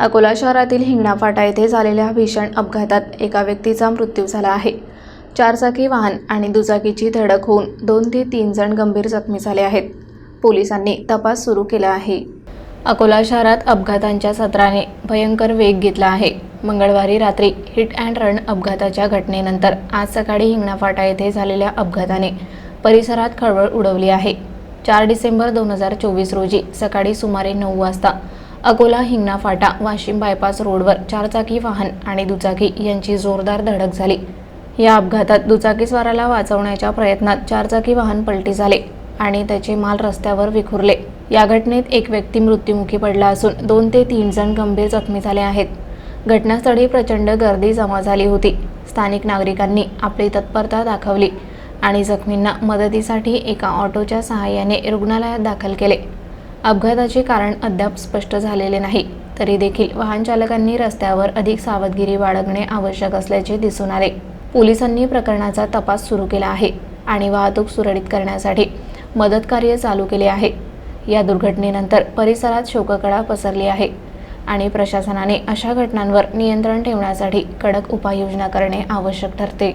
अकोला शहरातील हिंगणा फाटा येथे झालेल्या भीषण अपघातात एका व्यक्तीचा मृत्यू झाला आहे. चारचाकी वाहन आणि दुचाकीची धडक होऊन दोन ते तीन जण गंभीर जखमी झाले आहेत. पोलिसांनी तपास सुरू केला आहे. अकोला शहरात अपघातांच्या सत्राने भयंकर वेग घेतला आहे. मंगळवारी रात्री हिट अँड रन अपघाताच्या घटनेनंतर आज सकाळी हिंगणा फाटा येथे झालेल्या अपघाताने परिसरात खळबळ उडवली आहे. चार डिसेंबर दोन हजार चोवीस रोजी सकाळी सुमारे नऊ वाजता अकोला हिंगणा फाटा वाशिम बायपास रोडवर चारचाकी वाहन आणि दुचाकी यांची जोरदार धडक झाली. या अपघातात दुचाकीस्वाराला वाचवण्याच्या प्रयत्नात चारचाकी वाहन पलटी झाले आणि त्याचे माल रस्त्यावर विखुरले. या घटनेत एक व्यक्ती मृत्युमुखी पडला असून दोन ते तीन जण गंभीर जखमी झाले आहेत. घटनास्थळी प्रचंड गर्दी जमा झाली होती. स्थानिक नागरिकांनी आपली तत्परता दाखवली आणि जखमींना मदतीसाठी एका ऑटोच्या सहाय्याने रुग्णालयात दाखल केले. अपघाताचे कारण अद्याप स्पष्ट झालेले नाही. तरी देखील वाहन चालकांनी रस्त्यावर अधिक सावधगिरी बाळगणे आवश्यक असल्याचे दिसून आले. पोलिसांनी प्रकरणाचा तपास सुरू केला आहे आणि वाहतूक सुरळीत करण्यासाठी मदत कार्य चालू केले आहे. या दुर्घटनेनंतर परिसरात शोककळा पसरली आहे आणि प्रशासनाने अशा घटनांवर नियंत्रण ठेवण्यासाठी कडक उपाययोजना करणे आवश्यक ठरते.